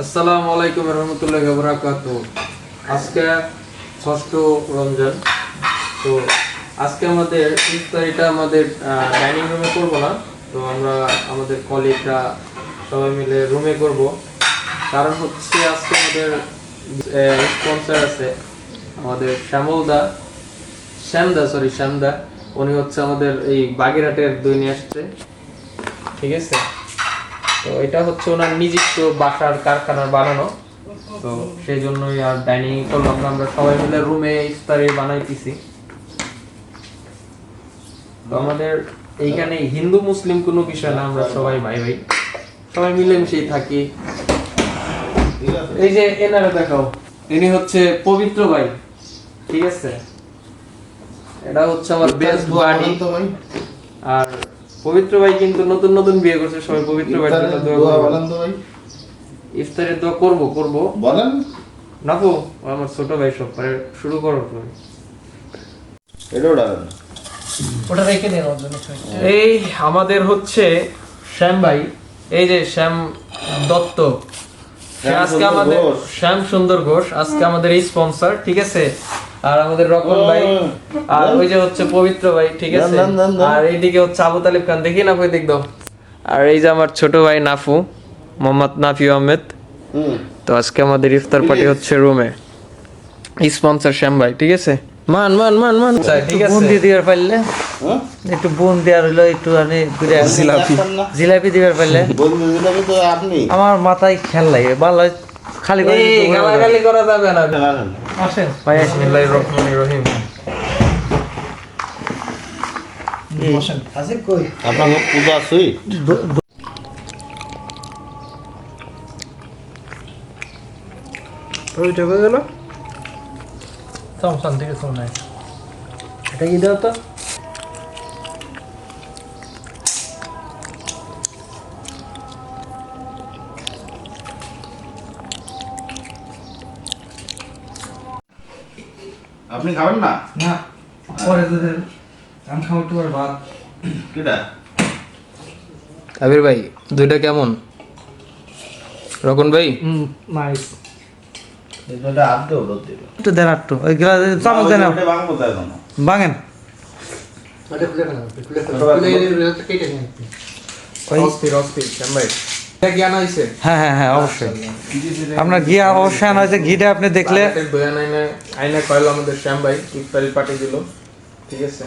আসসালামু আলাইকুম রহমতুল্লাহ বরাকাত আজকে ষষ্ঠ রমজান, তো আজকে আমাদের ইফতারিটা আমাদের ডাইনিং রুমে করব না, তো আমরা আমাদের কলিগরা সবাই মিলে রুমে করব। কারণ হচ্ছে আজকে আমাদের স্পন্সর আছে আমাদের শ্যামলদা শ্যামদা সরি শ্যামদা। উনি হচ্ছে আমাদের এই বাগেরহাটের দই নিয়ে আসছে। ঠিক আছে? তো এটা হচ্ছে ওনার নিজস্ব বাসার কারখানার বানানো। তো সেই জন্যই আর ডাইনিং করলাম না আমরা সবাই মিলে রুমে ইফতারি বানাইতেছি। তো আমাদের এইখানে হিন্দু মুসলিম কোনো বিষয় না আমরা সবাই ভাই ভাই। সবাই মিলেমিশেই থাকি। এই যে এনারা দেখাও ইনি হচ্ছে পবিত্র ভাই। ঠিক আছে? এটা হচ্ছে আমার বেস্ট বাড়ি আর পবিত্র ভাই কিন্তু নতুন নতুন বিয়ে করছে সবাই পবিত্র ভাই জন্য দোয়া করবেন। ইফতারের দোয়া করব করব। বলেন। ও আমার ছোট ভাই সব পারে শুরু করো তুমি এটা উঠাবেন ওটা রেখে দেন ওর জন্য এই আমাদের হচ্ছে শ্যাম ভাই। এই যে শ্যাম দত্ত। আজকে আমাদের শ্যাম সুন্দর ঘোষ আজকে আমাদের এই স্পন্সর ঠিক আছে? আর আমাদের রকম ভাই আর ওই যে হচ্ছে পবিত্র ভাই ঠিক আছে। আর এইদিকে হচ্ছে আবু তালিব খান দেখি না ভাই দেখ আর এই যে আমার ছোট ভাই নাফু মোহাম্মদ নাফি আহমেদ। তো আজকে আমাদের ইফতার পার্টি হচ্ছে রুমে। স্পন্সর শ্যাম ভাই ঠিক আছে? মান মান মান মান। ঠিক আছে। বুন্দি দিবার পারলে হ্যাঁ? একটু বুন দেওয়ার হইল একটু আমি ঘুরে আসি। জিলাপি। জিলাপি দিবার পারলে বন্ধু জিলাপি তো আপনি। আমার মাথায় খেয়াল লাগে ভালো হয়, খালি। গালাগালি করা যাবে না। আসেন। ভাই বিসমিল্লাহির রহমানির রহিম। আপনাকে পূজা সুইট ওইটা গেল। শোনাই এটা কি দাও তো? আপনি খাবেন না? না পরে দুদিন আমি খাব একটু পরে ভাত। কিটা? আবির ভাই দুইটা কেমন? রকন ভাই? হুম নাইস দিল একটু দেন একটু ওই গ্লাস চামচ দেন। ওটা ভাঙবো তো এখন। ভাঙেন। অস্থির অস্থির শ্যাম ভাই। এটা জ্ঞান হয়েছে হ্যাঁ হ্যাঁ হ্যাঁ অবশ্যই। আপনার গিয়া অবশ্যই আনা হয়েছে। ঘিটা আপনি দেখলে আইনে কয়লো আমাদের শ্যাম ভাই ইফতারি পার্টি দিল। ঠিক আছে?